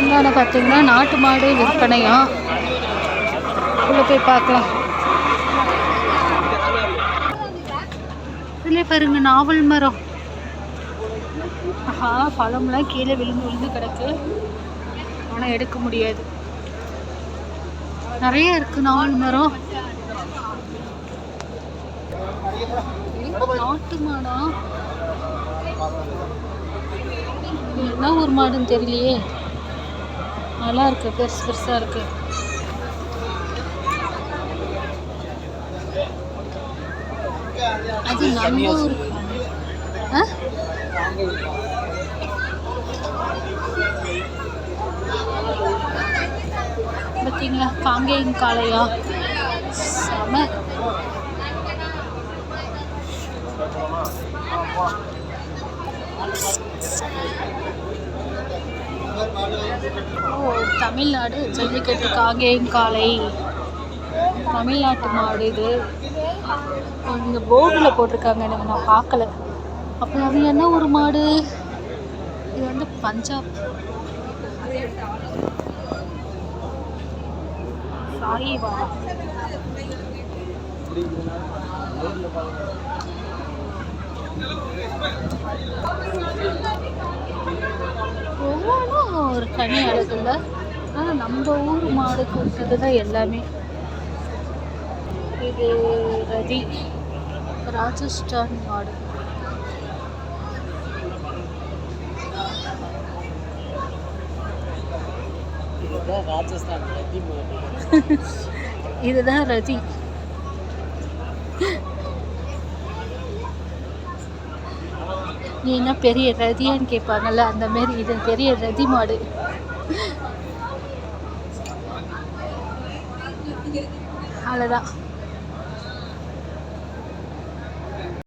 இந்தாண்ட பார்த்தீங்கன்னா நாட்டு மாடு விற்பனையா உள்ள போய் பார்க்கலாம். இதுல பாருங்க நாவல் மரம். ஆஹா பழம்லாம் கீழே விழுந்து விழுந்து கிடக்கு. ஆனால் எடுக்க முடியாது. நிறைய இருக்கு நாவல் மரம். நாட்டு மாடா? என்ன ஒரு மாடுன்னு தெரியலையே. நல்லா இருக்கு பெருசு பெருசா இருக்கு. அது நம்ம ஊர் ஆ? பார்த்தீங்களா காங்கேயம் காளையா? செம. you. தமிழ்நாடு ஜல்லிக்கட்டு காங்கேயம் காளை தமிழ்நாட்டு மாடு இது. இந்த போர்டில் போட்டிருக்காங்க. எனக்கு நான் பார்க்கல. அப்போ அது என்ன ஒரு மாடு? இது வந்து பஞ்சாப். சாயிவா. ஒரு தனி அழகுல ஆனால் நம்ம ஊர் மாடுக்கு விட்டது தான் எல்லாமே. இது ரதி ராஜஸ்தான் மாடு. மாடு. இதுதான் ரதி. நீ என்ன பெரிய ரதியான்னு கேட்பாங்கல்ல அந்த மாதிரி இது பெரிய ரதி மாடு. அவ்வளோதான்